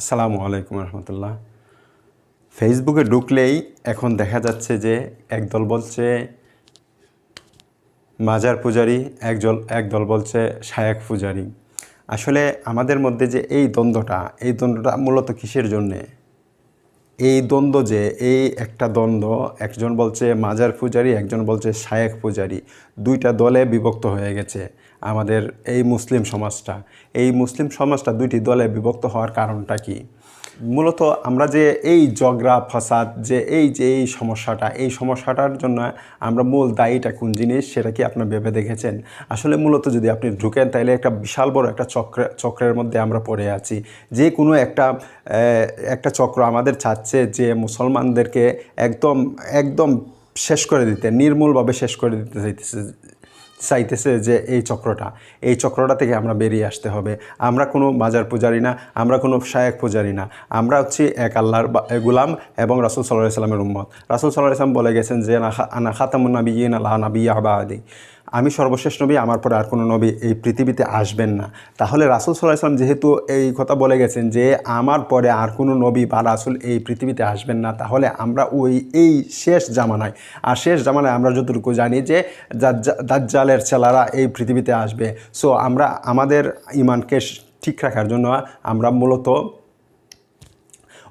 আসসালামু আলাইকুম রহমতুল্লাহ। ফেসবুকে ঢুকলেই এখন দেখা যাচ্ছে যে একদল বলছে, মাজার পূজারি একদল একদল বলছে সায়াক পূজারি। আসলে আমাদের মধ্যে যে এই দ্বন্দ্বটা এই দ্বন্দ্বটা মূলত কিসের জন্যে? এই দ্বন্দ্ব যে, এই একটা দ্বন্দ্ব, একজন বলছে মাজার পূজারি, একজন বলছে শায়েক পূজারি, দুইটা দলে বিভক্ত হয়ে গেছে আমাদের এই মুসলিম সমাজটা। এই মুসলিম সমাজটা দুইটি দলে বিভক্ত হওয়ার কারণটা কি? মূলত আমরা যে এই জগরা ফাসাদ, যে এই যে এই সমস্যাটা, এই সমস্যাটার জন্য আমরা মূল দায়ীটা কোন জিনিস সেটা কি আপনার ভেবে দেখেছেন? আসলে মূলত যদি আপনি ঢুকেন তাহলে একটা বিশাল বড় একটা চক্র, চক্রের মধ্যে আমরা পড়ে আছি। যে কোনো একটা একটা চক্র আমাদের চাচ্ছে যে মুসলমানদেরকে একদম একদম শেষ করে দিতে, নির্মূলভাবে শেষ করে দিতে চাইতেছে। চাইতেছে যে এই চক্রটা এই চক্রটা থেকে আমরা বেরিয়ে আসতে হবে। আমরা কোনো মাজার পূজারি না, আমরা কোনো শায়েক পূজারি না। আমরা হচ্ছি এক আল্লাহর গুলাম এবং রাসুল সাল্লাহ ইসলামের উম্মত। রাসুল সাল্লাহ ইসলাম বলে গেছেন যে, আনা খাতামুন্নাবি নবী আল্লাহ নাবি আবাদি আমি সর্বশেষ নবী, আমার পরে আর কোনো নবী এই পৃথিবীতে আসবেন না। তাহলে রাসুল সাল্লাহ সাল্লাম যেহেতু এই কথা বলে গেছেন যে, আমার পরে আর কোনো নবী বা রাসুল এই পৃথিবীতে আসবেন না, তাহলে আমরা ওই, এই শেষ জামানায়, আর শেষ জামানায় আমরা যতটুকু জানি যে দাজ্জালের ছেলারা এই পৃথিবীতে আসবে। সো আমরা, আমাদের ইমানকে ঠিক রাখার জন্য আমরা মূলত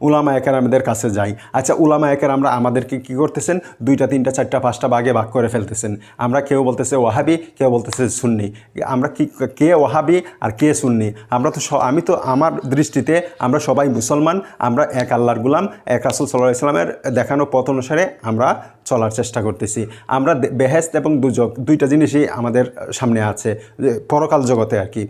উলামা একের আমাদের কাছে যাই। আচ্ছা উলামা একের আমরা আমাদেরকে কী করতেছেন? দুইটা, তিনটা, চারটা, পাঁচটা ভাগে ভাগ করে ফেলতেছেন। আমরা কেউ বলতেছে ওহাবি কেউ বলতেছে সুন্নি। আমরা কি, কে ওহাবি আর কে সুন্নি? আমরা তো আমি তো আমার দৃষ্টিতে আমরা সবাই মুসলমান, আমরা এক আল্লাহর গুলাম, এক রাসুল সাল্লাহ ইসলামের দেখানো পথ অনুসারে আমরা চলার চেষ্টা করতেছি। আমরা বেহেস্ত এবং দুজক, দুইটা জিনিসই আমাদের সামনে আছে পরকাল জগতে আর কি।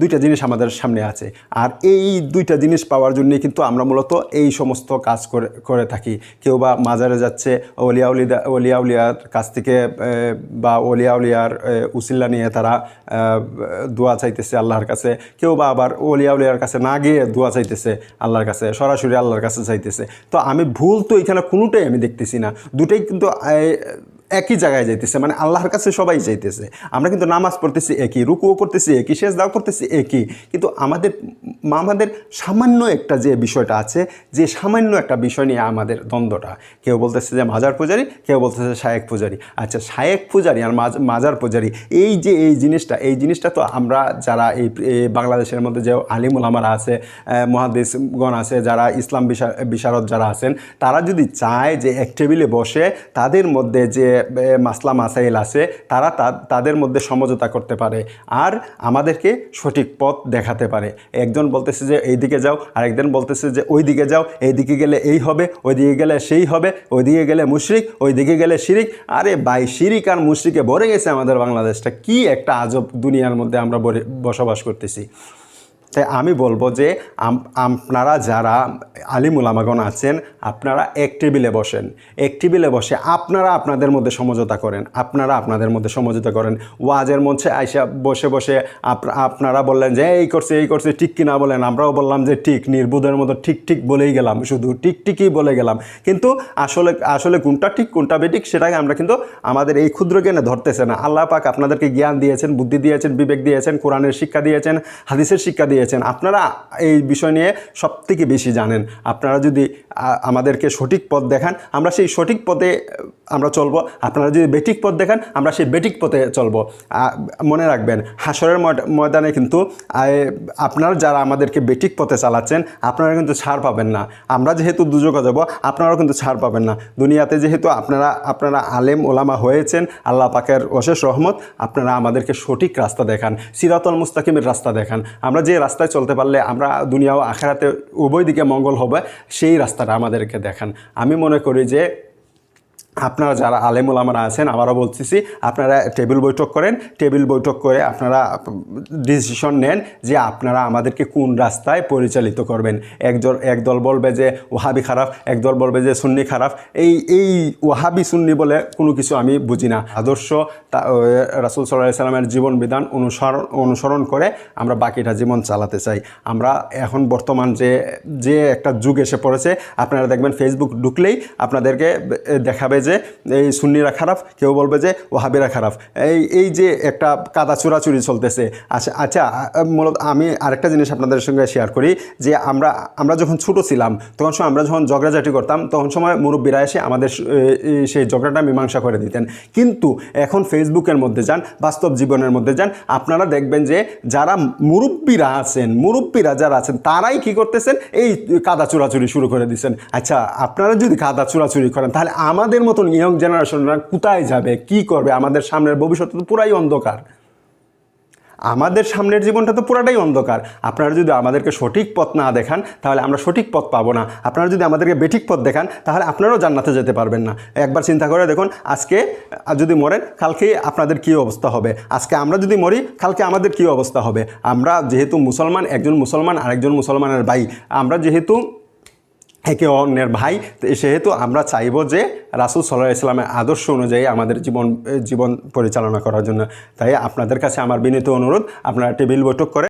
দুইটা জিনিস আমাদের সামনে আছে। আর এই দুইটা জিনিস পাওয়ার জন্যই কিন্তু আমরা মূলত এই সমস্ত কাজ করে করে থাকি। কেউ বা মাজারে যাচ্ছে অলিয়াউলিদা অলিয়াউলিয়ার কাছ থেকে বা অলিয়াউলিয়ার উসিল্লা নিয়ে তারা দোয়া চাইতেছে আল্লাহর কাছে। কেউ বা আবার অলিয়াউলিয়ার কাছে না গিয়ে দোয়া চাইতেছে আল্লাহর কাছে, সরাসরি আল্লাহর কাছে চাইতেছে। তো আমি ভুল তো এখানে কোনোটাই আমি দেখতেছি না। দুটোই কিন্তু একই জায়গায় যাইতেছে মানে আল্লাহর কাছে সবাই যাইতেছে। আমরা কিন্তু নামাজ পড়তেছি একই, রুকুও করতেছি একই শেষ দাও করতেছি একই। কিন্তু আমাদের আমাদের সামান্য একটা যে বিষয়টা আছে, যে সামান্য একটা বিষয় নিয়ে আমাদের দ্বন্দ্বটা, কেউ বলতেছে যে মাজার পূজারি, কেউ বলতেছে শায়েক পূজারি। আচ্ছা শায়েক পূজারি আর মাজ- মাজার পূজারি, এই যে, এই জিনিসটা এই জিনিসটা তো আমরা যারা এই বাংলাদেশের মধ্যে যে আলিমুল আমারা আছে মহাদেশগণ আছে, যারা ইসলাম বিশা, বিশারদ যারা আছেন, তারা যদি চায় যে এক টেবিলে বসে তাদের মধ্যে যে মাসলা মাসাইল আছে, তারা তাদের মধ্যে সমঝোতা করতে পারে আর আমাদেরকে সঠিক পথ দেখাতে পারে। একজন বলতেছে যে এই দিকে যাও। আরেকজন বলতেছে যে ওই দিকে যাও। এই দিকে গেলে এই হবে। ওই দিকে গেলে সেই হবে। ওই দিকে গেলে মুশরিক। ওই দিকে গেলে শিরিক। আরে ভাই, শিরিক আর মুশরিকে ভরে গেছে আমাদের বাংলাদেশটা। কি একটা আজব দুনিয়ার মধ্যে আমরা বসবাস করতেছি। তাই আমি বলব যে আপনারা যারা আলিমুলামাগণ আছেন, আপনারা এক টেবিলে বসেন। এক টেবিলে বসে আপনারা আপনাদের মধ্যে সমঝোতা করেন, আপনারা আপনাদের মধ্যে সমঝোতা করেন। ওয়াজের মঞ্চে আইসা বসে বসে আপ- আপনারা বললেন যে, এই করছে এই করছে, ঠিক কিনা? বলেন। আমরাও বললাম যে, ঠিক, নির্বুধের মতো ঠিক ঠিক বলেই গেলাম, শুধু ঠিক, ঠিকই বলে গেলাম। কিন্তু আসলে আসলে কোনটা ঠিক, কোনটা বেঠিক সেটাকে আমরা কিন্তু আমাদের এই ক্ষুদ্র জ্ঞানে ধরতেছে না। আল্লাহ পাক আপনাদেরকে জ্ঞান দিয়েছেন, বুদ্ধি দিয়েছেন, বিবেক দিয়েছেন, কোরআনের শিক্ষা দিয়েছেন, হাদিসের শিক্ষা দিয়েছেন। আপনারা এই বিষয় নিয়ে সব বেশি জানেন। আপনারা যদি আমাদেরকে সঠিক পথ দেখান, আমরা সেই সঠিক পথে, আমরা চলবো। আপনারা যদি বেঠিক পথ দেখান, আমরা সেই বেঠিক পথে চলবো। মনে রাখবেন হাসরের ময়দানে কিন্তু আপনারা যারা আমাদেরকে বেটিক পথে চালাচ্ছেন, আপনারা কিন্তু ছাড় পাবেন না। আমরা যেহেতু দুযোগে যাব, আপনারাও কিন্তু ছাড় পাবেন না। দুনিয়াতে যেহেতু আপনারা আপনারা আলেম, ওলামা হয়েছেন, আল্লাহ পাকের অশেষ রহমত, আপনারা আমাদেরকে সঠিক রাস্তা দেখান, সিরাতল মুস্তাকিমের রাস্তা দেখান। আমরা যে রাস্তায় চলতে পারলে আমরা দুনিয়া ও আখেরাতে উভয় দিকে মঙ্গল হবে, সেই রাস্তাটা আমাদেরকে দেখান। আমি মনে করি যে আপনারা যারা আলেমুল আমরা আছেন, আবারও বলতেছি, আপনারা টেবিল বৈঠক করেন। টেবিল বৈঠক করে আপনারা ডিসিশন নেন যে আপনারা আমাদেরকে কোন রাস্তায় পরিচালিত করবেন। একদল একদল বলবে যে ওহাবি খারাপ, একদল বলবে যে সুন্নি খারাপ। এই এই ওহাবি সুন্নি বলে কোনো কিছু আমি বুঝি না। আদর্শ তা রাসুল সাল্লাহ সাল্লামের জীবন বিধান অনুসরণ অনুসরণ করে আমরা বাকিটা জীবন চালাতে চাই। আমরা এখন বর্তমান যে যে একটা যুগ এসে পড়েছে, আপনারা দেখবেন ফেসবুক ঢুকলেই আপনাদেরকে দেখাবে যে এই সুন্নিরা খারাপ, কেউ বলবে যে ওহাবিরা খারাপ। এই এই যে একটা কাদা চোরাচুরি চলতেছে। আচ্ছা আচ্ছা মূলত আমি আরেকটা জিনিস আপনাদের সঙ্গে শেয়ার করি যে আমরা আমরা যখন ছোটো ছিলাম, তখন সময় আমরা যখন ঝগড়াঝাটি করতাম, তখন সময় মুরব্বীরা এসে আমাদের সেই ঝগড়াটা মীমাংসা করে দিতেন। কিন্তু এখন ফেসবুকের মধ্যে যান, বাস্তব জীবনের মধ্যে যান, আপনারা দেখবেন যে যারা মুরব্বীরা আছেন, মুরব্বীরা যারা আছেন, তারাই কি করতেছেন? এই কাদা চোরাচুরি শুরু করে দিচ্ছেন আচ্ছা আপনারা যদি কাদা চোরাচুরি করেন, তাহলে আমাদের মতন ইয়ং জেনারেশনরা কোথায় যাবে, কি করবে? আমাদের সামনের ভবিষ্যৎ তো পুরাই অন্ধকার। আমাদের সামনের জীবনটা তো পুরাটাই অন্ধকার। আপনারা যদি আমাদেরকে সঠিক পথ না দেখান, তাহলে আমরা সঠিক পথ পাবো না। আপনারা যদি আমাদেরকে বেঠিক পথ দেখান, তাহলে আপনারাও জান্নাতে যেতে পারবেন না। একবার চিন্তা করে দেখুন, আজকে যদি মরেন, কালকে আপনাদের কী অবস্থা হবে? আজকে আমরা যদি মরি, কালকে আমাদের কী অবস্থা হবে? আমরা যেহেতু মুসলমান, একজন মুসলমান, আরেকজন মুসলমানের ভাই। আমরা যেহেতু একে অন্যের ভাই। তো সেহেতু আমরা চাইব যে রাসুল সাল্লাহ ইসলামের আদর্শ অনুযায়ী আমাদের জীবন জীবন পরিচালনা করার জন্য। তাই আপনাদের কাছে আমার বিনীত অনুরোধ, আপনারা টেবিল বৈঠক করে